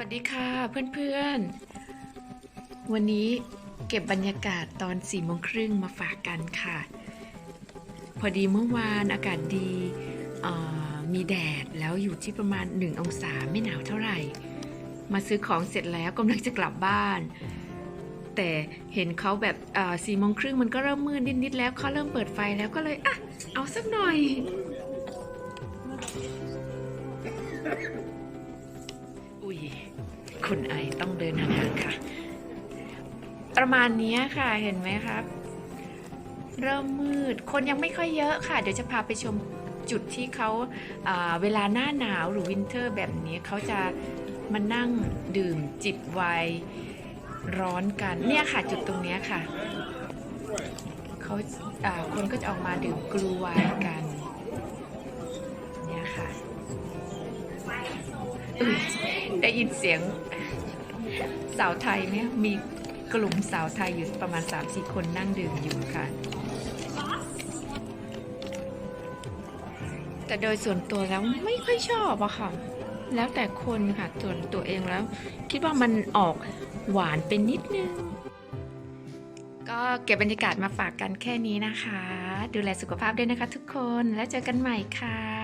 วัสดีค่ะเพื่อนๆ วันนี้เก็บบรรยากาศตอน4ี่โมงครึ่งมาฝากกันค่ะ พอดีเมื่อวานอากาศดีมีแดดแล้วอยู่ที่ประมาณ 1 องศาไม่หนาวเท่าไหร่ มาซื้อของเสร็จแล้วกำลังจะกลับบ้าน แต่เห็นเขาแบบสี่โมงครึ่งมันก็เริ่มมืดนิดๆแล้วเขาเริ่มเปิดไฟแล้วก็เลยอะเอาสักหน่อย อุ้ยคุณไอต้องเดินห่างๆค่ะ ประมาณนี้ค่ะเห็นไหมครับ เริ่มมืดคนยังไม่ค่อยเยอะค่ะ เดี๋ยวจะพาไปชมจุดที่เขาอ่าเวลาหน้าหนาวหรือวินเทอร์แบบนี้เขาจะมานั่งดื่มจิบไวน์ร้อนกันเนี่ยค่ะจุดตรงนี้ค่ะเขาาคนก็จะออกมาดื่มกลูไวน์กัน ได้ยินเสียงสาวไทยไหมมีกลุ่มสาวไทยอยู่ประมาณ 3-4 คนนั่งดื่มอยู่ค่ะ แต่โดยส่วนตัวแล้วไม่ค่อยชอบอะค่ะ แล้วแต่คนค่ะส่วนตัวเองแล้ว คิดว่ามันออกหวานเป็นนิดนึง ก็เก็บบรรยากาศมาฝากกันแค่นี้นะคะ ดูแลสุขภาพด้วยนะคะทุกคนแล้วเจอกันใหม่ค่ะ